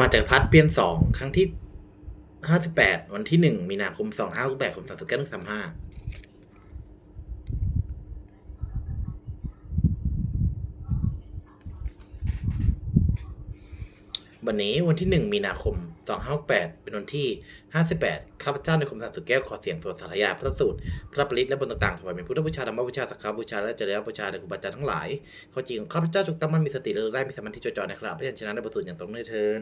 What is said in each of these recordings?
มาจากพัดเปลี่ยนสองครั้งที่ห้าสิบแปดวันที่หนึ่งมีนาคมสองห้าแปดคมสามสิบเก้าถึงสามห้า วันนี้วันที่หนึ่งมีนาคมสองห้าแปดเป็นวันที่ห้าสิบแปดข้าพเจ้าในคมสันสุแก้วขอเสียงสวดสาธยาพระสูตร พระปริตและบนต่างๆถวายเป็นพุทธบูชาธรรมบูชาสักการบูชา และเจริญบูชาในครูบาอาจารย์ทั้งหลาย ขอจริงข้าพเจ้าจงตั้งมั่นมีสติและได้มีสมาธิจดจ่อในครับพระยัญชนะในบทสวดอย่างตรงในเทิน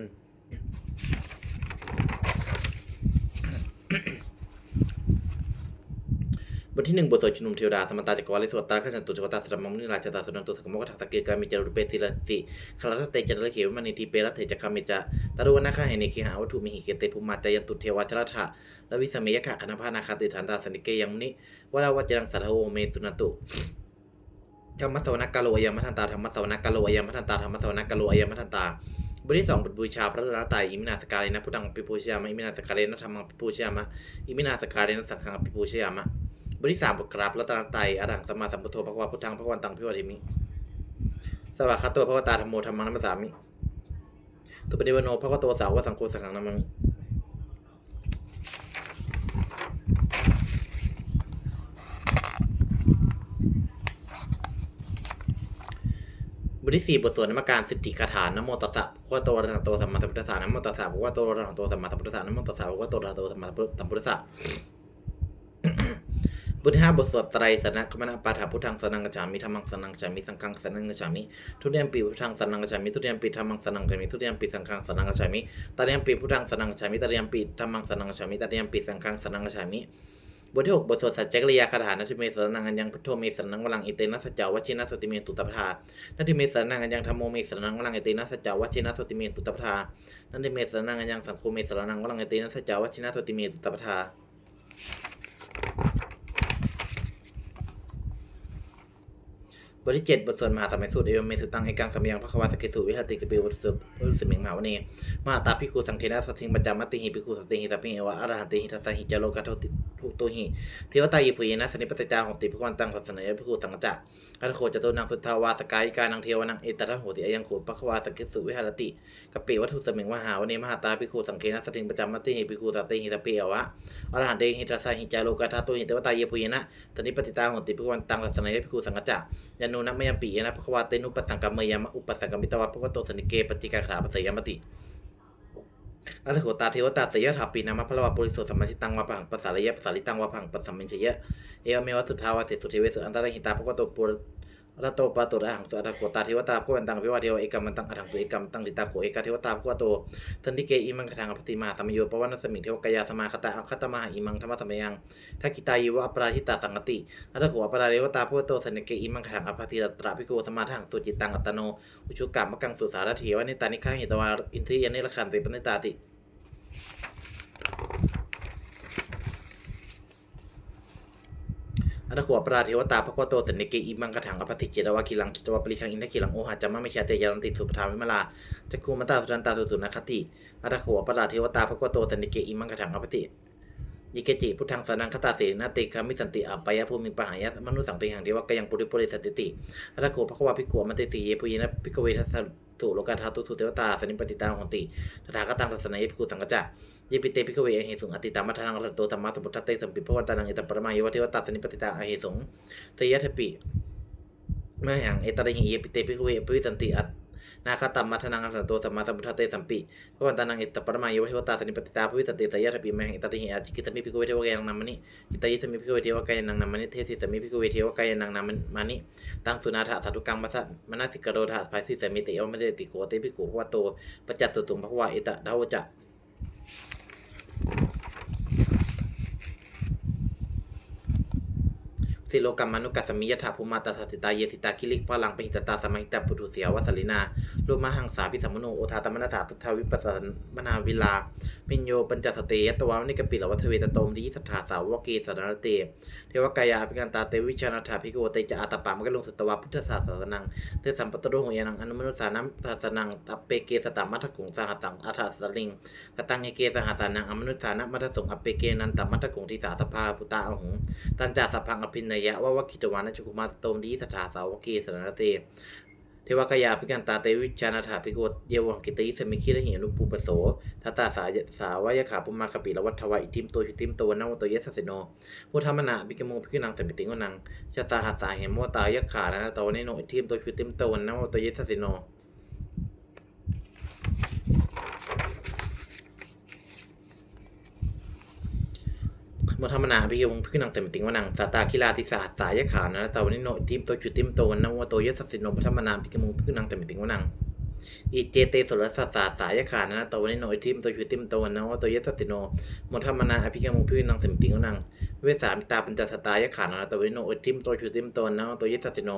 บทที่หนึ่งบทสวดชุมนุมเทวดาสมตตาจักรวาลิสวดตาข้าจันตุจักรตาสรมมุนิราชตาสุนันตุสกมกทักตะเกียกามิจารุเปสิรติคาราสเตจันทเขวมันิติเปรัตเถจักรมิจาตารุวนาคาเฮเคหาวัตถุมิหิเกเตภูมาจายันตุเทวาชรทะและวิสเมยขะคณพานาคาติฐานตาสนิเกยังมุนิวราวัจรังสัทโหเมตุนตุธรรมสวนกาโลอายมัทันตาธรรมสวนกาโลอายมัทันตาธรรมสวนกาโลอายมัทันตาบทที่สองบทบูชาพระรัตนตรัยอิมินาสการเนะพุทธังปิปูชยามะอิมินาสการเนะธรรมังปิปูชยามะอิมินาสการเนะสังฆังปิปูชยามะ บทที่สามบทกราบรัตนตรอรหังสัมมาสัมพุทโธพระวาพุทธังพระวันตังพิวัติมิสวัสดิ์ตัวพระวตาธรรมโมธรรมังนัมสสามิตุปฏิวโนพระวโตสาวสังโฆสังฆังนามามิบทที่สี่บทสวดนมัการสิทธิคาถานโมตัสสะพระวะโตระหะโตสัมมาสัมพุทธัสสะนโมตัสสะพระวะโตระหะโตสัมมาสัมพุทธัสสะนโมตัสสะพระวะโตระหะโตสัมมาสัมพุทธัสสะ บทที่ห้าบทสวดไตรสนะคมนาปาฐาพุทธังสนังกัจฉามิธรรมังสนังกัจฉามิสังฆังสนังกัจฉามิทุติยมปีพุทธังสนังกัจฉามิทุติยมปีธรรมังสนังกัจฉามิทุติยมปีสังฆังสนังกัจฉามิตติยมปีพุทธังสนังกัจฉามิตติยมปีธรรมังสนังกัจฉามิตติยมปีสังฆังสนังกัจฉามิบทที่หกบทสวดสัจจกริยาคาถานาทิเมสนังอัญญังพุทโธเมสนังวลังอิเตนะสัจจาวชินะสติเมตุตปทานาทิเมสนังอัญญังธรรมโมเมสนังวลังอิเตนะสัจจาวชินะสติเมตุตปทานาทิเมสนังอัญญังสังโฆเมสนังวลังอิเตนะสัจจาวชินะสติเมตุตปทา บทที่เจ็ดบทสวดมหาสมัยสูตรเอวเมสุตังเอกังสมยังพระควาสกิสุวิหติกปิวสุรุสมิงมหาวเนมหาตาพิคูสังเทนะสัทธิงปัญจมัตติหิพิคูสติหิสัพพิเอวะอรหันติหิทัสหิจโลกัตติ ถุทุตุหิเทวตายิพุยนะสนิปติจาหติพิวันตังสัสเนยพิคุสังจักอัตโคจตุนังสุทธาวาสกายกานังเทวนังเอตระโหติอายังโขปะควาสกิสุวิหารติกปิวัตถุสมิงมหาวเนมหาตาพิคุสังเทนะสัทธิงปัญจำมัตติหิพิคุสติหิสัพพิเอวะอรหันเตหิทัสสหิจาโลกัตถุหิเทวตายิพุยนะสนิปติจาหติพิวันตังสัสเนยพิคุสังจักยานุนัมมยมปีนะภควาเตนุปสังกมเมยามะอุปสังกมิตวะภควโตสนิเกปจิกาขาปเสยามติ อัตโขตาเทวตาเสยถาปีนามะพระวาปุริโสสัมมาชิตังวะพังปัสสารยะปัสสาริตังวะพังปัสสัมมินชยะเอวเมวสุทาวะเสสุเทเวสุอันตรหิตาภควโตปุร รัตโตปะโตระหังสุอัตโขตาเทวตาภวันตังพิวาเทวเอกมันตังอัถังตุเอกมตังลิตาโขเอกาเทวตาภควโตทันติเกอิมังคทังอปติมาสัมโยปวันสมิงเทวกายาสมาคตาอัคคตมหาอิมังธรรมสมยังทักกิตายิวะปราหิตาสังกติอัตโขอปราเรวตาพุทโตสันเกอิมังขังอภติรัตระพิโกสมาทังตุจิตังอัตโนอุชุกรรมกังสุสารถีวนิตานิฆาหิตวาอินทรียนิรขันติปนิตาติ อัตโขวปราเทวตาพระโกโตสนเกอิมังกถังอภัติเจตวากิลังคิตวาปริคังอินทกิลังโอหะจามะไม่ชาเตยารันติสุปทาวิมลาจักคูมตาสุรันตาสุตุนคติอัตโขวปราเทวตาพระโกโตสนเกอิมังกถังอภัติ ยิเกจิพุทธังสนังคตาเสนาติคามิสันติอัปปายะภูมิปหายะมนุสังติหังเทวะกยังปุริปุริสันติติอัตโขภควาภิกขวมันติสีเยปุยนะภิกเวทัสสุโลกาธาตุสุเทวตาสนิปติตาหนติตถาคตังทัสนัยภิกขุสังกัจจะยิปิเตภิกเวอเหสุงอติตามัทนังรัตโตธรรมะสมุทตเตสัมปิพวันตานังเอตปรมายวะเทวตาสนิปติตาอเหสุงเตยะเทปิเมื่อหังเอตระหิเยปิเตภิกเวปวิสันติอัต นาคาตัมมัทนังรันตโตสัมมาสัมพุทธเตสัมปิพระวันตานังอิตตปรมายุวะเทวตาสนิปติตาภวิตติตายะทปิมหังอิตติหิอาจิกิตมิพิกเวเทวกายังนามมณิกิตายิสมิพิกเวเทวกายังนางนามมณิเทสิสมิพิกเวเทวกายังนามมานิตังสุนาถาสาธุกังมัสสะมนาสิกโรธาภายสิสมิติอมเดติโกเตพิกุภวโตปัจจัตตุตุงภควาเอตะดาวจะ สิโลกัมมานุกัสมิยถาภูมาตาสัติตาเยติตาคิลิกพลังปหิตตาสมัยตาปุถุเสียวัสลินารูมาหังสาพิสัมโนโอทาตมนาถาพุทาวิปัสสมนาวิลาปิญโยปัญจสเตยตวานิกปิลวัฒเวตโตมดีสัทธาสาวกเกสารนเตเทวกายาภิกันตาเตวิชานาถาภิกโวเตจะอาตปามกลงสุตวะพุทธศาสนังเตสัมปตโรหยานังอนุมนุสานัมศาสนังตัปเปเกสตามัทกุงสหัตังอัฏฐสลิงกตังเอเกสหัสานังอมนุสานัมมัทสงอปเปเกนันตมัทกุงทิสาสภาปุตตาอหุงตันจาสพังอภินนยะว่าวกิตวานะจุกุมาตโตมดีสถาสาวกีสรณเตเทวกายาพิกันตาเตวิจานาถาภิกโกเยวังกิติสมิคิระหินุปูปโสทัตตาสาสาวายขาปุมากปิละวัฏวะอิทิมโตชุติมโตวนาวโตเยสสสิโนพุทธมนาภิกโมพิกนังสมิติงวนังชะตาหัสตาเหมโมตายขานะโตเนโนอิทิมโตชุติมโตวนาวโตเยสสสิโน มธรรมนาพิยงพินังเสมติงวนังสาตาคิลาติสาสายขานะตาวนิโนทิมโตจุติมโตวันนวโตยสัสิโนมธรรมนาพิกมุงพินังเสมติงวนังอีเจเตสุรสัสสาสายขานะตาวนิโนทิมโตจุติมโตวันนวโตยสัสิโนมธรรมนาอภิกมุงพินังเสมติงวนังเวสามิตาปัญจสตายขานะตาวนิโนทิมโตจุติมโตวันนวโตยสัสิโน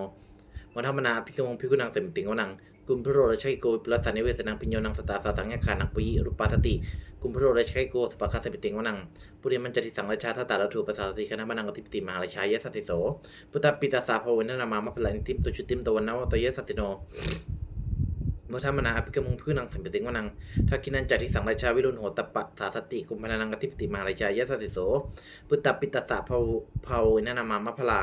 มธรรมนาพิกมุงพินังเสมติงวนัง กุมพระโรรชัยโกปรัสสานิเวสนังปิญโยนังสตาสาสังยขานังปุยรูปาสติกุมพระโรรชัยโกสปะคาสปิติงวนังปุริมันจติสังราชาทัตตาลถูปสาสติคณะมนังกติปติมหาราชายะสัตติโสพุทธปิตาสาภวนนามามะพลานิติมตุชุติมตวันนาวตยะสัตติโนมุทามนาอภิกมุงพืนังสัมปติงวนังทักกินันจติสังราชาวิรุณโหตปะสาสติกุมพนังกติปติมหาราชายะสัตติโสพุทธปิตาสาภวภวนนามามะพลา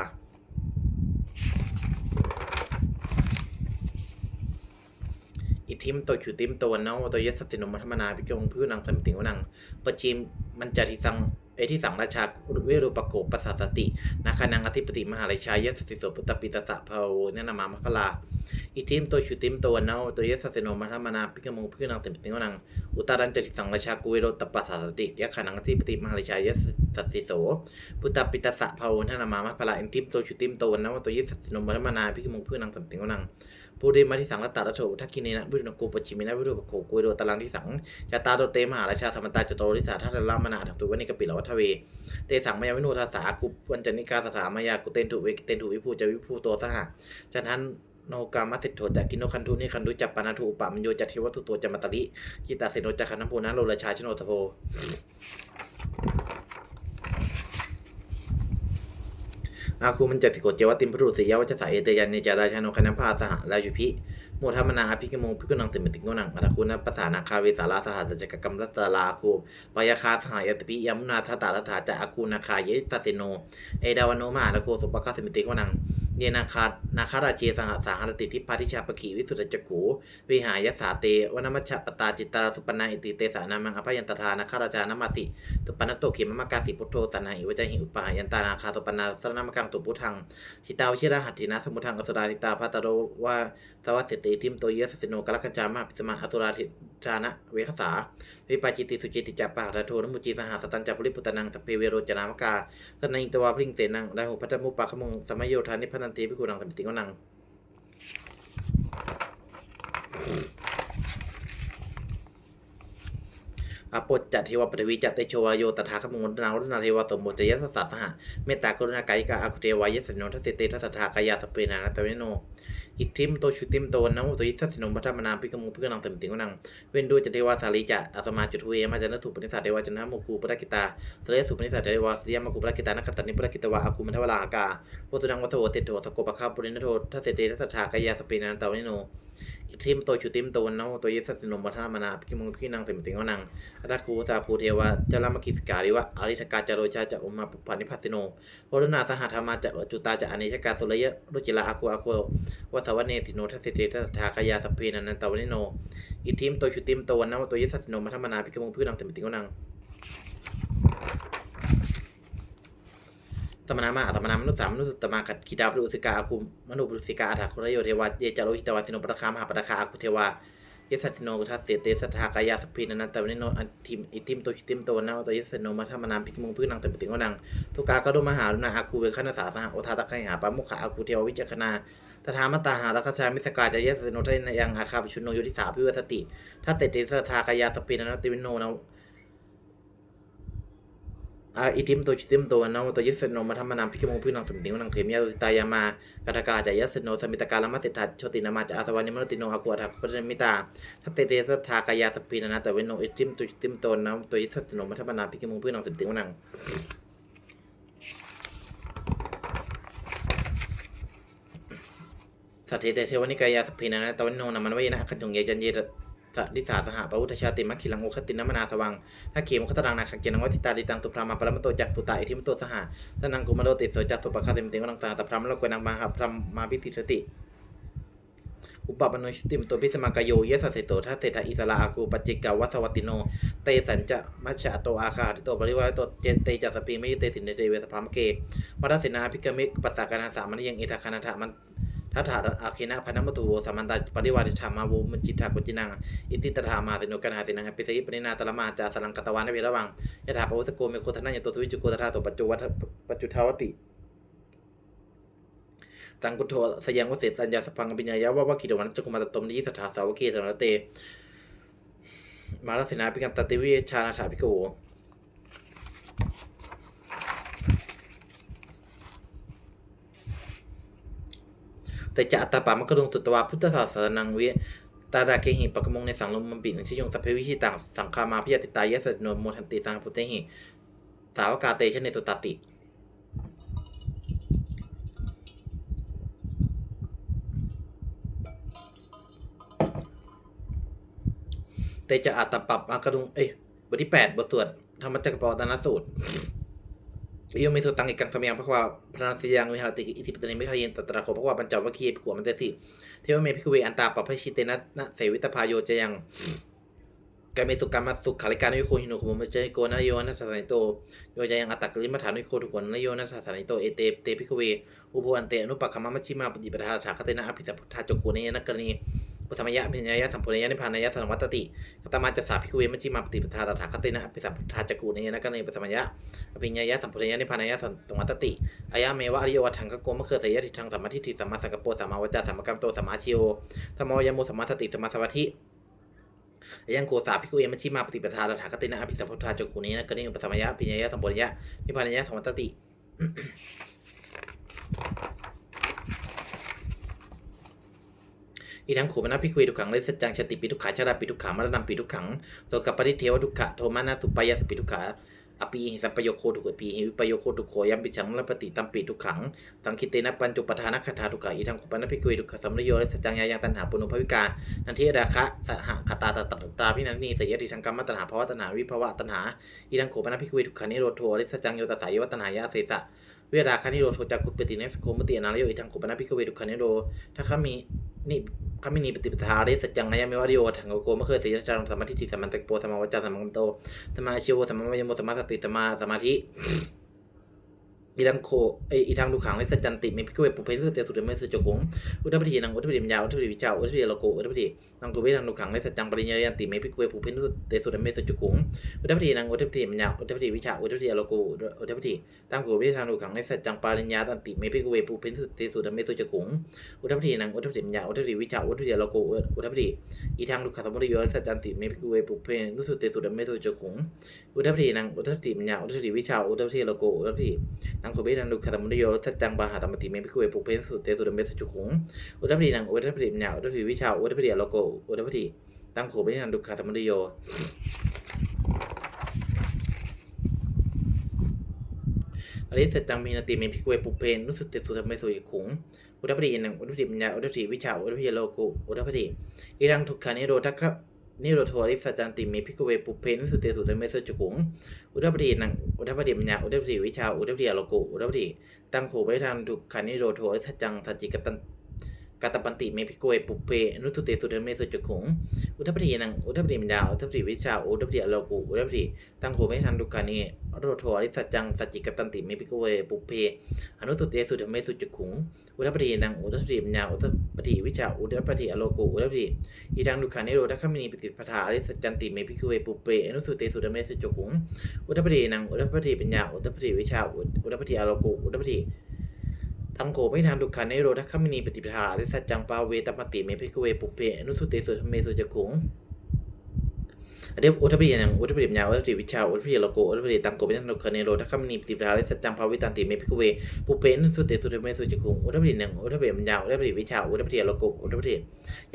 อิ ทิมโตชุติมโตวันเนาโตยสัจจินมัธรรมนาพิกงพืนังสัมติงวนังปจิมมันจติสังเอที่สังราชาเวรุปโกปัสสาสตินาคานังอธิปติมหาราชายสสิโสปุตตปิตตะภาวเนนามามะพลาอิทิมโตชุติมโตวันเนาโตยสัจจินมัธรรมนาพิกงพืนังสัมติงวนังอุตารันจติสังราชากุเวโรตปัสสาสติยะขานังอธิปติมหาราชายสสิโสปุตตปิตตะภาวเนนามามะพลาอิทิมโตชุติมโตวันเนาโตยสัจจินมัธรรมนาพิกงพืนังสัมติงวนัง ปุริมาที่สังรัตตาระโถทักกินีนะวิรุณโกปชิมินะวิรุปโกกุยโรตลังที่สังจาตาโดเตมหาราชาสมันตาจโตริสาทัตลามนาถักตุวันิกปิลวัทเวเตสังมายาวินุทาสากุปัญจนิกาสถามายากุเตนถุเวกเตนถุวิภูจาวิภูโตสหะจันทันโนกามัติโถจักกินโนคันทุนิคันทุจัปปานาทุอุปามัญโยจัตเทวตุตัวจมัตตริกิตาเสโนจักขันธภูนะโลราชาชโนทโพ อาคูมันจติโกเจวติมพรุสิยาวัชสายเอเตยันเนจาราชาโนคณพาสหราชุพิโมทามนาอภิกมงพิกุนังสิมติงโกนังอัตคุณปัสสานาคาเวสาราสหัสจักกรรมรัตตลาคูปายาคาสหายตปิยมุนาทัตตารัฐาจะอาคูนาคาเยตสิโน เอดาวโนมานาโคสุปคาสิมติงโกนัง เยนาคานาคาราเจสังหสาหรติทิพาทิชาปขีวิสุทธจักขูวิหายสาเตวนมัชปตาจิตตาสุปนาอิติเตสานามังอภยันตทานาคาราชานามาสิตุปนัตโตเขมมะกาสิพุทโธสันหิวจหิอุปายันตานาคาสุปนาสรนามกังตุพุทังชิตาวชิระหัตถินะสมุทังอสุราติตาพัตโรว่า สวัสสิติทิมโตเยสสิโนกลกจามาปิสมาอตุราธิจานะเวคสาวิปาจิติสุจิติจัปปะระโทนมุจีสหสตันจัปริปุตนังสเพเวโรจนามกาสนัยตวาพริงเสนังไดหุพัทมุปปะขมงสมัยโยธานิพันติพิกุนังสมิติงนังอาปจัตเทวปฐวีจัตเตโชวโยตถาคมงนารุณาเทวสมมุจยสสะสหะเมตตากรุณากายิกาอาคุเทวายสสนทัสเสเตทัสสทากายาสเปนานาตเวโน อิทิมโตชุติมโตนะโมโตยิสัสสิโนมัทธมนาพิกมุพิกนังเต็มติงวนังเว้นด้วยจเทวาสาลีจะอาสมาจุทุเอมาจันทุปนิสัตเทวาจันทมุคูปรากิตาสเลสุปนิสัตเทวาสยามคูปรากิตานักตันนิปรากิตวะอาคูมันทวลาหากาโพสุดังวัตโวเตโตสกปะคาปุรินโททัสเสเตทัสชากายาสเปนานาตาวโน ทิมโตชุติมโตวันนโมโตยิสัสสิโนมัทธามนาพิมุพิกนังเต็มติงวนังอัตคูสาภูเทวะจารามกิสการิวะอริทกาจาโรชาจะอุมาปุปานิพัสสิโนโพธนาสหธรรมาจะจุตาจะอเนชกาสุรยะรุจิลาอาคูอาคูวัสวเนติโนทัสสิเตทัสทากายาสเพนันตวนิโนอิทิมโตชุติมโตวันนวโตยิสัสสิโนมัทธมนาพิมุพืนังเตมิติงวนัง ตมนามาอัตมนา มนุษย์สามนุษย์ตมาขัดกีดาปรุสิกาอาคุมนุปรุสิกาอัฏฐคุรโยเทวะเยจาโรหิตวาสิโนปตะคามหาปตะคาอาคุเทวายสัสโนทัสเตเตสทากายาสพินันตวนิโนอันทิมอิติมโตชิติมโตนาโตยสโนมาธรรมนามพิกมุงพืนังเตปติงวนังทุกากะโดมหาลุนาอาคูเวคณสาสหโอทาตะไคหาปามุขะอาคูเทววิจักนาตถามตาหารักชามิสกาจายสโนทยังอาคาปิชุนโนยุทิสาพิวสติทัตเตเตสทากายาสพินันตวินโนนา อาอิติมโตชิติมโตนะโตยิสโนมาธรรมนามพิกมุงพืนังสมติวนังเขมยาตุตายามากตกาจายสโนสมิตกาลมัสสิทัโชตินามาจอาสวานิมนติโนอาคูอัฏฐปรมิตาถ้าเตเตสทากายาสปีนะนะแต่เวนโนเอจิมตุจิติมโตนนะตัวยิสัสโนมัทบนาพิกิมุงพื่อนองสิติวนังสัตเทเตเทวนิกายาสปีนะนะแต่เวนโนนามันไว้นะขันจงเยจันเย ดิสาสหปวุทชาติมัคคิลังโอคตินนมนาสวังถ้าเขมคตรังนาคเกนังวัติตาดิตังตุพรามาปรมโตจักปุตตาอิทิมโตสหะตนังกุมารติโสจัตตุปะคาเตมติวังตาตพรามโลกวนังมาหาพรามมาพิติสติ อุปปนชติมตัวพิสมากโยเยสสสิโตทัสเศรษฐอิสระอากูปจิกาวัสวัติโน เตสัญจะมัชชะโตอาคาทิโตปริวารโตเจนเตจัสปีไม่ยุเตสินเตเวสพามเกมัตสินาภิกเมกปัสสากานาสามันยังเอทาคานาถามัน ทัฏฐาอาคินะพนัมตุโวสามันตาปริวาริชามาวุมจิตากุจินัง อิติตถามาสิโนกันหาสินังปิสยิปนินาตละมาจาสลังกตวานเวระวังยถาปวุสโกเมโคทนันยโตทวิจุโกตถาโตปัจจุวัฏปัจจุทาวติตังกุโทสยังวเสสัญญาสพังปิญญายะว่าวะกิจวันจกุมาตตมนิสถาสาวกีสนเต มาลสินาปิกันตติวิชานาถาภิโก แต่จะอัตตาปามะกรุงตุตวาพุทธศาสนังเวตาดาเคหิปกะมงในสังลมมันปินชิยงสัพเพวิหิตังสังคามาพิยติตายะสจโนโมทันติสังพุทธหิสาวกาเตชะเนตุตติ เตจะอัตตปับมากระดุงเอ้ยบทที่แปดบทสวดธรรมจักรปวัตนสูตร โยมิสุตังอิกังสมยังพราะว่าพระนาสยังวิหารติอิทิปตนิมิขยินตตระโคพราะว่าปัญจบวัคคีย์ขวมันเตสิเทวเมพิกเวอันตาปะพชิเตนะนะเสวิตพายโยจะยังกาเมสุกรรมสุขาริการนิโคหินุขมุมเจโกนโยนัสสานิโตโยจะยังอัตตกลิมัฐานิโคทุกคนนโยนัสสานิโตเอเตเตพิกเวอุปวันเตอนุปกรรมมัชชิมาปฏิปทาถาคเตนะอภิสัพพุทธาจกุเนยนักกรณี ปุสมยะพิญญายะสัมพุญญะนิพพานายะสันวัตติกตมาจะสาพิกเวมัชฌิมาปฏิปทาตถาคตินะอภิสัมพุทธาจักกูเนยนะกันในปัสมยะอภิญญายะสัมพุญญะนิพพานายะสันวัตติอายะเมวะอริโยวัฏังกโกมะเครือสยะทิทังสัมมาทิฏฐิสัมมาสังกปโสัมมาวจาสัมมากรรมโตสัมมาชิโอสัมมายโมสัมมาสติสัมมาสวัธิอายังโกสาพิกเวมัชฌิมาปฏิปทาตถาคตินะอภิสัมพุทธาจักกูเนยนะกันในปัสมยะอภิญญายะสัมพุญญะนิพพานายะสัมวัตติ อีทั้งขูปนะพิกเวทุกขังเลสจังชติปิทุกขาชาดาปิทุกขามรณะปิทุกขังโสกับปริเทวทุกขะโทมานะตุปายาสปิทุกขาอปีหิสัมปโยโคทุกปีหิวิปโยโคทุกโขยัมปิชังละปฏิตัมปิทุกขังตังคิเตนะปัญจุปทานะคาถาทุกขาอีทั้งขูปนะพิกเวทุกขสัมรโยเลสจังยายังตันหาปุณุภวิกา นันทิราคะสหคตาตตตาพินันนีสยติทังกรรมตัณหาภาวะตัณหาวิภาวะตัณหาอีทั้งขูปนะพิกเวทุกขานิโรโทเลสจังโยตสายวัตัณหายาเสสะ เวลาคานิโรโชจักขุปติเนสโคมติอนาลโยอิทังขุปนาพิกเวดุคานิโรถ้าเขามีนี่เขามีนิปฏิปทาเรสัจจังนายามวาริโอถังโกโกมะเคยเสียจังสมาธิจิสมมันตะโปสมาวจาสมังโตสมาชิโวสมามายโมสมาสติสมาสมาธิ อีทังโคไออีทังดูขังเลสัจจันติมีพิกเวปุเพนสุเตสุเตเมสุจกงอุทัปฏินังอุทัปฏิมยาวอุทัปฏิวิจาอุทัปฏิโลโกอุทัปฏินังกุเวทังดูขังเลสัจจังปริญญายันติมีพิกเวปุเพนสุเตสุเตเมสุจกงอุทัปฏินังอุทัปฏิมยาวอุทัปฏิวิชาอุทัปฏิโลโกอุทัปฏิตังกูวิธานุขังในสัจจังปริญญาตันติเมพิกเวปุเพนสุติสุดเมสุจกงอุทัปฏินังอุทัปฏิมัญญาอุทัปฏิวิชาอุทัปฏิโลโกอุทัปฏิอีทางดุขสมุทโยสัจจันติเมพิกเวปุเพนสุติสุดเมสุจกงอุทัปฏินังอุทัปฏิมัญญาอุทัปฏิวิชาอุทัปฏิโลโกอุทัปฏินังกูวิธานุขสมุทโยสัจจังปาหาตมติเมพิกเวปุเพนสุติสุดเมสุจกุงอุทปฏินังอุทปฏิมัญญาอุทปฏิวิชาอุทปฏิโลโกอุทปฏิตั้งกูวิธานุขสมุทโยอริสจังมีนาติเมพิกเวปุเพนนุสุติสุธรรมสุยขุงอุทปฏินังอุทปฏิปัญญาอุทปฏิวิชาอุทปฏิโลโกุอุทปฏิอิรังทุกขานิโรธคะ นิโรทัวริสจันติเมพิกเวปุเพนนุสุติสุเตเมสุยขุง อุทปฏินังอุทปฏิปัญญาอุทปฏิวิชา อุทปฏิโลกุอุทปฏิตั้งโขไปทางทุกขานิโรทัวริสจังสัจจิกตัน กาตปันติเมพิกเวปุเพนุสุติสุธรรมสุยขุงอุทปฏินังอุทปฏิปัญญาอุทปฏิวิชาอุทปฏิอโลกุอุทปฏิตั้งโขไม่ทันดุกานีโรโทอริสัจจังสัจจิกตันติเมพิกเวปุเพอนุตุเตสุธรรมเมสุจุขุงอุทปฏินังอุทปฏิปัญญาอุทปฏิวิชาอุทปฏิอโลกุอุทปฏิอีทังดุขานิโรธคามินีปฏิปทาอริสัจจันติเมพิกเวปุเพอนุตุเตสุธรรมเมสุจุขุงอุทปฏินังอุทปฏิปัญญาอุทปฏิวิชาอุทปฏิอโลกุอุทปฏิ ทั้งโขไม่ทันดุขานิโรธคามินีปฏิปทาอริสัจจังปาเวตมติเมพิกเวปุเพอนุตุเตสุธเมสุจุขุงอเดียอุทปฏิยังอุทปฏิปัญญาอุทปฏิวิชาอุทปฏิโลโกอุทปฏิตังโกเป็นนุคเนโรทัคมณีปฏิปทาแลิสัจจังภาวิตันติเมพิกเวปุเพนสุเตสุเตเมสุจิกุงอุทปฏิหนึ่งอุทปฏิปัญญาอุทปฏิวิชาอุทปฏิโลโกอุทปฏิ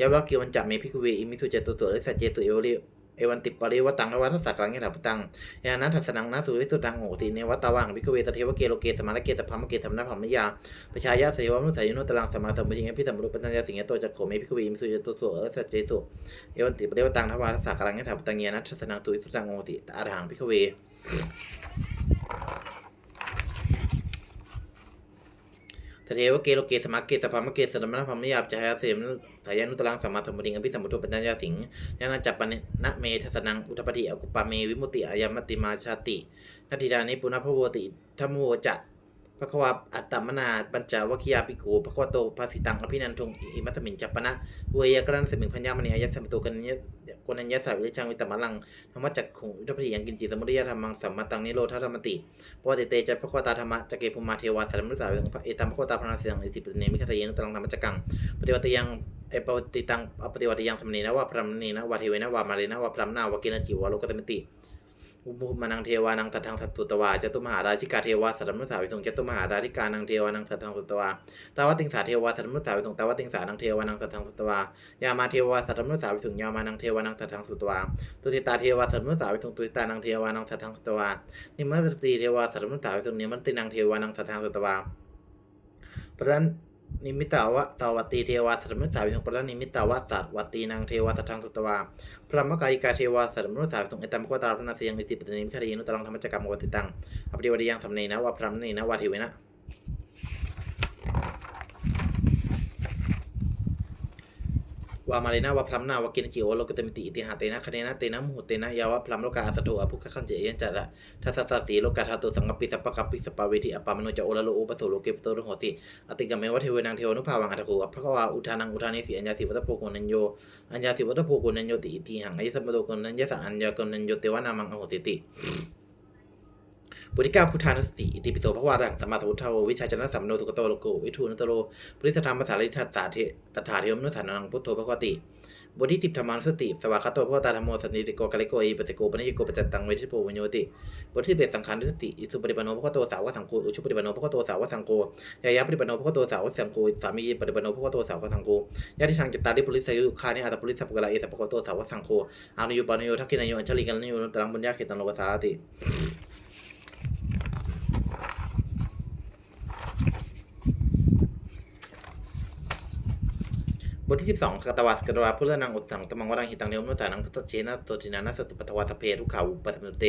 ยาวะเกีวันจัเมพิกเวอิมิสุเจตุตัวลิสัจเจตุเอวริ เอวันติปริวตังนวัฏสักกังเงถัปตังยานัทัสนังนาสุวิสุตังโหติเนวัตตาวังพิกเวตเทวเกโลเกสมาลเกสพัมเกสัมนาพัมยาประชายาเสวมุสัยนุตลังสมาธรรมยิงพิสัมรุปัญญาสิงห์โตจักโขเมพิกเวมิสุยตุตัวลิสัจเจสุเอวันติปริวตังทวารสักกลังยถาปตังเยนัทสนังสุวิสุตังโหติตอาหังพิกเว ต ทะเทวเกโลเกสมักเกสภามเกสรมณพรหมยาบจายาเสมสายานุตลังสัมมาธรรมดิงอภิสัมพุทโธปัญญาสิงยานาจัปปนะเมทัสนังอุทปฏิอกุปปาเมวิมุติอายามติมาชาติ นาทิดานิปุณพโวติธรรมโวจะ พระควาอัตตมนาปัญจวัคคียาปิโกพระควโตภาสิตังอภินันทงอิมัสมิงจัปปนะเวยกรันสมิงพัญญามณีอายัสสมตุกันยกนัญญาสาวิริชังวิตมะลังธรรมจักขงอุทปฏิยังกินจิสมุริยธรรมังสัมมาตังนิโรธธรรมติปวติเตจพระควตาธรรมะจะเกภุมาเทวาสัมมุสาวิงพระเอตัมพระควตาพระนาเสียงอิสิปุเนมิคทะเยนุตลังธรรมจักกังปฏิวัติยังเอปฏิตังปฏิวัติยังสมณีนะว่าพระมณีนะว่าเทเวนะว่ามาเรนะว่าพระมนาวากินจิวาโลกสมิติ อุปมานังเทวานังสัทธังสัตตุตวาจตุมหาราชิกาเทวาสัตมุสาวิสงจตุมหาราชิกานังเทวานังสัทธังสัตตวาตาวติงสาเทวาสัตมุสาวิสงตาวติงสานังเทวานังสัทธังสัตตวายามาเทวาสัตมุสาวิสงยามานังเทวานังสัทธังสัตตวาตุติตาเทวาสัตมุสาวิสงตุติตานังเทวานังสัทธังสัตตวานิมัตติเทวาสัตมุตตาวิสุนิมัตตินังเทวานังสัทธังสัตตวาปรันนิ นิมิตาวะตาวตีเทวาสัตมุสสาวิสงปรันนิมิตาวะสัตวตีนางเทวาสัทธังสุตวาพระมกายิกาเทวาสัตมุสสาวิสงเอตัมกวตาพระนาเสียงอิติปตนิมิคารีนุตลังธรรมจักรมวติตังอภิวดียังสำเนนะวะพระมณีนะวะเทเวนะ วามาเรนะวะพรัมนาวะกินจิวะโลกตมิติอิติหาเตนะคะเนนะเตนะมุหุเตนะยาวะพรัมโลกาอัสโตอภุคขันเจยันจัตระทัสสะสีโลกาธาตุสังกปิสัพพะกัปปิสปปาเวทิอปปามโนจะโอละโลโอปโสโลเกปโตโรหติอติกามเมวะเทวนังเทวนุภาวังอัตโกอัพพะวาอุทานังอุทานิสีอัญญาติวัตโพโกนัญโยอัญญาติวัตโพโกนัญโยติอิติหังอายสัมปโตโกนัญญาสะอัญญากนัญโยเตวะนามังอโหติติ บุติกาพุทธานุสติอิติปิโตภควารังสัมมาสัมพุทธโววิชาจนะสัมโนตุกโตโลโกวิทูนตโรปุริสธรรมภาษาลิทัสสาเทตถาเทวมนุสสานังพุทโธภควติบทที่สิบธรรมานุสติสวากาโตพระตาธรรมโมสันนิติโกกาลิโกอีปฏิโกปนิยโกปจัตตังเวทิโปวิโยติบทที่เบ็ดสังขารนุสติอิสุปฏิปโนพระโตสาวกสังโฆอุชุปฏิปโนพระโตสาวกสังโฆยายาปฏิปโนพระโตสาวกสังโฆสามีปฏิปโนพระโตสาวกสังโฆญาติทางจิตตาลิปุริสายุคานิอัตปุริสัพกะลาเอสัพพะโตสาวกสังโฆอานุยุปานุโยทักขินายโยอัญชลิกันนโยตรังบุญญาเขตังโลกสาติ บทที่ 12กตวัสกตวาพุทธนังอุตสังตมังวรังหิตังเนวมุสานังพุทธเชนะโตจินานัสตุปัตวาสเพทุกขาอุปสัมมเต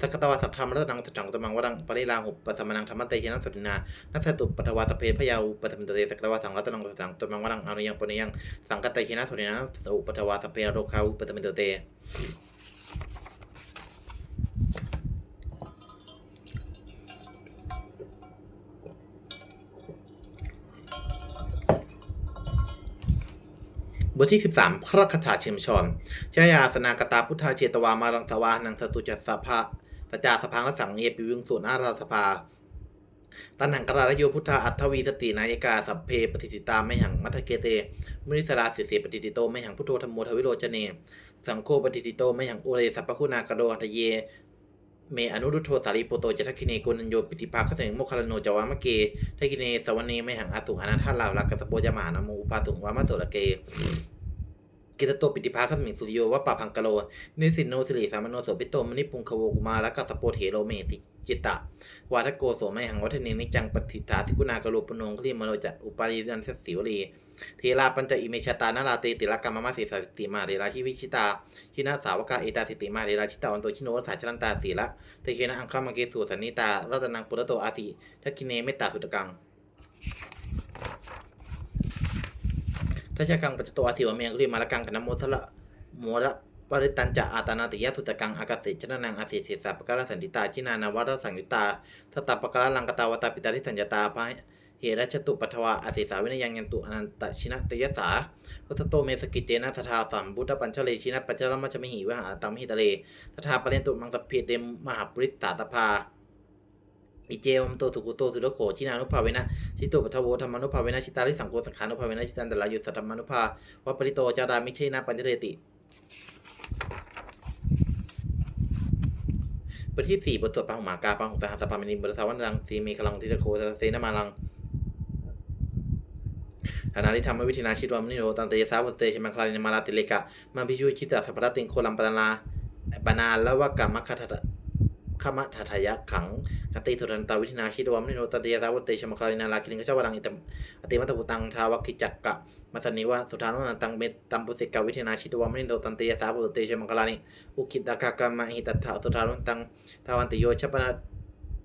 สักตวาสัทธรรมรัตนังสัจจังตมังวรังปริลาหุปสัมมนังธรรมเตเชนะสตินานัสตุปัตวาสเพพยาอุปสัมมเตสักตวาสังรัตนังสัจจังตมังวรังอนุยังปนิยังสังกตเตเชนะสตินานัสตุปัตวาสเพโรคาอุปสัมมเต ทที่ 13 พระคาถาเชมชอนชายาสนากตาพุทธาเจตวามารังสวานังสตุจัสสภะตจาสพังรสังเยปิวิงสุนาราสภาตันหังกราลโยพุทธาอัตวีสตินายกาสัพเพปฏิติตาไม่หังมัทเกเตมุนิสราสิเสปฏิติโตไม่หังพุทโธธรรมโมทวิโรจเน สังโฆปฏิติโตไม่หังอุเรสัพพคุณากโดหัตเย เมอนุรุโธสารีโปโตจะทักคิเนโกนัญโยปิติภาคเสงโมคคลโนจาวามะเกทักคิเนสวเนไม่หังอาตุงอนาถาลาวลักกสโปจามานามูอุปาตุงวามะโสระเก กิตโตปิติภาคสมิงสุริโยวัปปะพังกะโล นิสินโนสิริสามโนโสปิโตมนิพุงคโวกุมาและกัสโปเถโรเมติจิตะ วาทโกโสไมหังวัฒเนนิจังปฏิฐาทิกุณากโลปนงคลีมโนจะอุปารินันสสิวรีเทราปัญจอิเมชตานาราเตติลกรรมมาสิสติมาเรราชิวิชิตา ชินาสาวกาเอตาสิติมาเรราชิตาวันโตชิโนวัสาชลันตาสีละเตเชนะอังคามาเกสุสันนิตารัตนังปุรโตอาติทักคิเนเมตตาสุตกัง ทัชกังปัจจโตอาทิวเมงรีมาละกังคณโมสละโมระปริตันจะอาตานาติยะสุตกังอากาศิชนะนังอาศิเสสะปะกะละสันติตาจินานาวรสังยุตาทตาปะกะละลังกตาวตาปิตาทิสัญญตาพะเหรัชตุปัทวาอาศิสาวินยังยันตุอนันตชินะตยสาวัตโตเมสกิเจนะทธาสัมบุตปัญชเลชินะปัจจลมัชมิหิวหาตัมหิตะเลทธาปเรนตุมังสพเพเตมมหาปริตตาตภา อิเจวมโตสุกุโตสุรโขชินานุภาเวนะชิโตปัทโวธรรมานุภาเวนะชิตาริสังโฆสังขานุภาเวนะชิตันตลายุสัตตมานุภาวัปริโตจารามิเชนะปัญจเรติบทที่สี่บทสวดปางหมากาปางหุสหัสปามินิบทสาวันรังสีเมฆลังทิจโคสเสนมาลังฐานาที่ทำให้วิธีนาชิตวามนิโรตันเตยสาวตเตชมังคลานิมาลาติเลกะมาพิชูชิตาสัพพะติงโคลัมปนาลาปนาละวะกรรมคัตตะ ขมะทัทยะขังคติทุรันตาวิธีนาชิตวมนิโรตันเตยสาวตเตชมคลานินาลาคิลิงกชาวรังอิตอติมัตตุตังทาวัคิจักกะมัสนิวะสุธานุนันตังเมตตัมปุสิกาวิธีนาชิตวมนิโรตันเตยสาวตเตชมังคลานิอุคิตากากามะหิตัตถาสุธารุนตังทาวันติโยชปนะ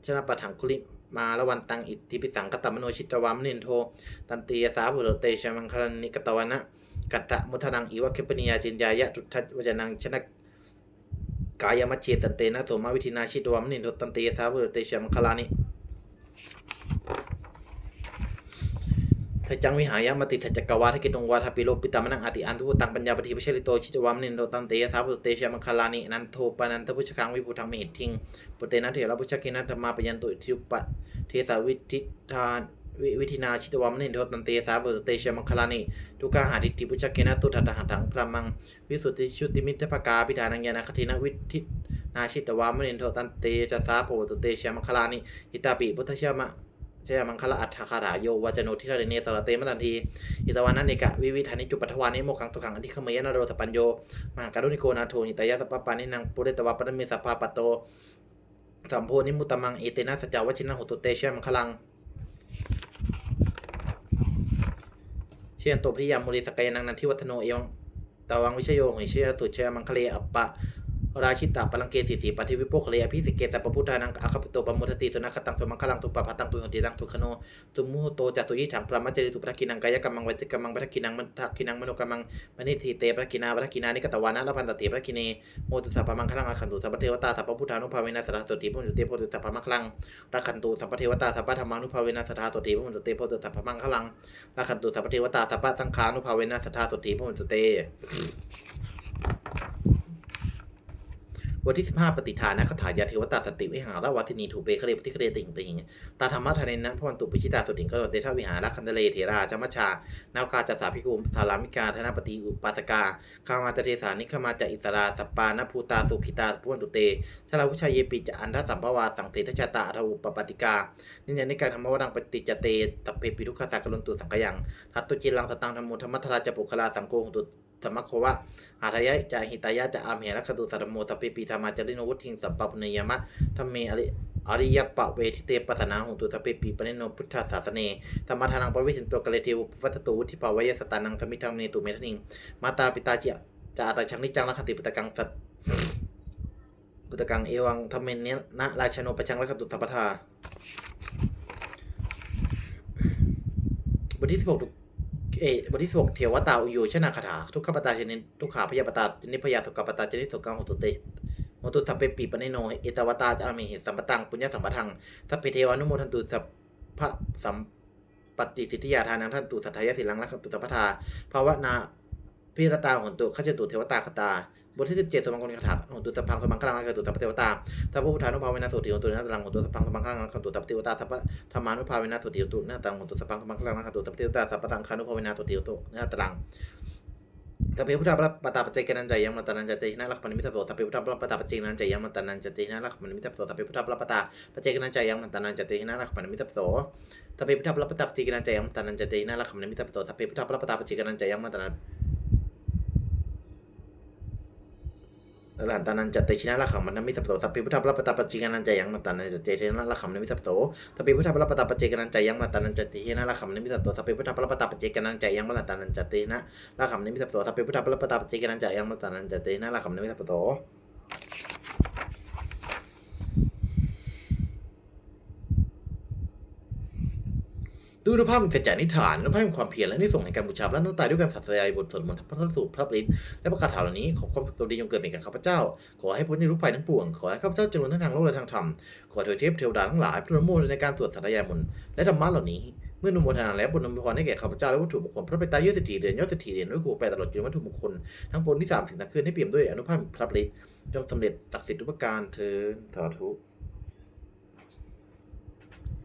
ชนะปะถังคุลิมาละวันตังอิทธิปิสังกตมโนชิตวามนินโท ตันตียสาบุโรเตชมังคลนิกตวนะ กัตตะมุทนังอีวะเคปนิยาจินยายะตุทัจวจนังชนะ กายมัจเจตันเตนะโสมาวิธินาชิตวามนินโทตันเตสาบุโรเตชมคลานิทจังวิหายามติสัจจกวาทกิตงวาทปิโลปิตามนังอติอันทุตังปัญญาปฏิปเชลิโตชิจวามนินโดตันเตยสาพุเตชมังคลานินันโทปนันทพุชคังวิภูทังมิหิตทิงปุเตนะเถระพุชกินันธรรมาปยันตุทิุปะเทสาวิทิทาน วิวิธินาชิตวามนินโดตันเตสาพุเตชะมังคลานิทุกขาหาทิฏฐิพุชกินัตุทัตหังถังพรมัง วิสุทธิชุติมิตรภกาพิธานังยานาคตินวิทินาชิตวามนินโดตันเตจะสาโพตุเตชะมังคลานิหิตาปิพุทธเชมะเชมังคละอัฏฐคาถาโยวาจโนทิระเนสรเตมตันทีอิตวานันเนกะวิวิธานิจุปัทวานิโมขังตุขังอธิขเมยนโรสปัญโยมหาการุณิโกนาโทนิตยะสปปปานินังปุเรตวะปนเมสปปาปโตสัมโพนิมุตตมังเอเตนะสจาวชินะหุตุเตชมังคลัง เชียนโตพิยามุริสกายนังนันทิวัฒโนเอวังตวังวิชโยหิเชยตุเชยมังคเลอัปปะ ราชิตาปลังเกสีสีปฏิวิโปกเลอภิสิเกสัพพุทธานังอาคาปโตปมุทติสุนัขตังตุมังคลังตุปะพัตังตุหติตังตุขโนตุมุโตจตุยิถังปรมัจจริตุปะกินังกายกัมมังวัจกัมมังปะกินังมัทกินังมโนกัมมังมณิทีเตปะกินาปะกินานิกตวานะละพันตติปะกิเนโมตุสัพพมังคลังอาคันตุสัพพเทวตาสัพพพุทธานุภาเวนะสัทธาตุติพุทธเตโพตุสัพพมังคลังรักขันตุสัพพเทวตาสัพพธรรมานุภาเวนะสัทธาตุติพุทธเตโพตุสัพพมังคลังรักขันตุสัพพเทวตาสัพพสังฆานุภาเวนะสัทธาตุติพุทธเต วันที่ 15 ปฏิทานะคาถายาเทวตาสติวิหารวัตินีถูเปคเรปฏิคเรติงติงตาธรรมะทะเนนะพระวันตุปิชิตาสุติงกโรเตชวิหารคันเดเลเถราจามัชา นาวกาจัสสาภิกุมสารามิกาธนปฏิอุปาสกาคามาจเทสานิขมาจะอิสราสปานภูตาสุขิตาพวันตุเตชาลาวุชายเยปิจะอันทสัมภวาสังเตทชาตาทวุปปติกานิยานิการธรรมวดังปฏิจเตตเปปิทุกขสักกลุนตุสังกยังทัตตุจิรังสตังธรรมุธรรมัทราจปุคลาสังโกหตุ ธรรโควะอาทยะจะหิตายะจะอามเหรักขตุสัตโมสปิปีธรรมาจริโนวุทิงสัปะปุเนยมะธรรมเมอริอริยปะเวทิเตปัสนาหุตุสพปิปีปะเนโนพุทธศาสเนธรรมทานังปวิสินตัวกะเลเทวปัตตุวุทิปาวายสตานังสมิทังเนตุเมทนิงมาตาปิตาเจจะอาตาชังนิจังลักติปุตะกังสัตปุตะกังเอวังธรรมเมเนนะราชโนปชังลักตุสัพพทาบทที่สิบหก เอบทที่หกเทวตาอุโยชนะคาถาทุกขปตาชนิดทุกขาพยาปตาชนิดพยาสุกปตาชนิดสุกังหตุเตโมตุทัพเปปีปนิโนเอตวตาจะอามิหิสัมปตังปุญญสัมปทังทัพเพเทวานุโมทันตุสัพพะสัมปฏิสิทธิยาทานังท่านตุสัทธายสิลังรักตุสัพพทาภาวนาพิรตาหนตุขจตุเทวตาคตา บทที่สิบเจ็ดสมังกรคาถาหนตุสพังสมังกลังลักขตุสัพเทวตาทัพพระพุทธานุภาเวนะสุติหนตุนัตลังหนตุสพังสมังกลังลักขตุสัพเทวตาทัพธรรมานุภาเวนะสุติยตุนาตังหนตุสพังสมังคลังนะคตุตัปติวตาสัพพตังคานุภาเวนะสุติยตุนาตังสัพเพพุทธะปตาปัจเจกนันจายังมัตตนันจตินะลักขมนิมิตโสสัพเพพุทธะปตาปัจเจกนันจายังมัตตนันจตินะลักขมนิมิตโสสัพเพพุทธะปตาปัจเจกนันจายังมัตตนันจตินะลักขมนิมิตโสสัพเพพุทธะปตาปัจเจกนันจายังมัตตนันจตินะลักขมนิมิตโสสัพเพพุทธะปตาปัจเจกนันจายังมัตตนัน หลันตานันจติชินะลักขมนิมิตโสสัพเพพุทธะปตาปัจเจกนันจายังมัตานันจตินะลักขมนิมิตโสสัพเพพุทธะปตาปัจเจกนันจายังมาตานันจตินะละคำนิมิตโตสัพเพพุทธะปตาปัจเจกนันจายังมาตานันจตินะละคำนิมิตโตสัพเพพุทธะปตาปัจเจกนันจายังมาตานันจตินะละคำนิมิตโต ดูรูปภาพมันเกิดจากนิทานรูปภาพแห่งความเพียรและนิส่งในการบูชาพระน้ำตายด้วยการสัตยายบทสวดมนต์พระสูตรพระปริตและประกาศข่าวเหล่านี้ขอความสุขดีจงเกิดเป็นแก่ข้าพเจ้า ขอให้พ้นจากทุกภัยทั้งปวง ขอให้ข้าพเจ้าเจริญทั้งทางโลกและทางธรรม ขอเถิดเทพเทวดาทั้งหลายพระนโมในการสวดสัตยายมนต์และธรรมะเหล่านี้เมื่อนุโมทนาแล้วบุญนำพรให้แก่ข้าพเจ้าและวัตถุมงคลพระเปตตายอดเศรษฐีเดือนยอดเศรษฐีเดือนด้วยครูแปลตลอดจนวัตถุมงคลทั้งปวงที่สามสิ่งทั้งคืนให้เปี่ยมด้วยอนุภาพพระปริตจงสำเร็จศักดิ์สิทธิ์ทุกประการเถิดสาธุ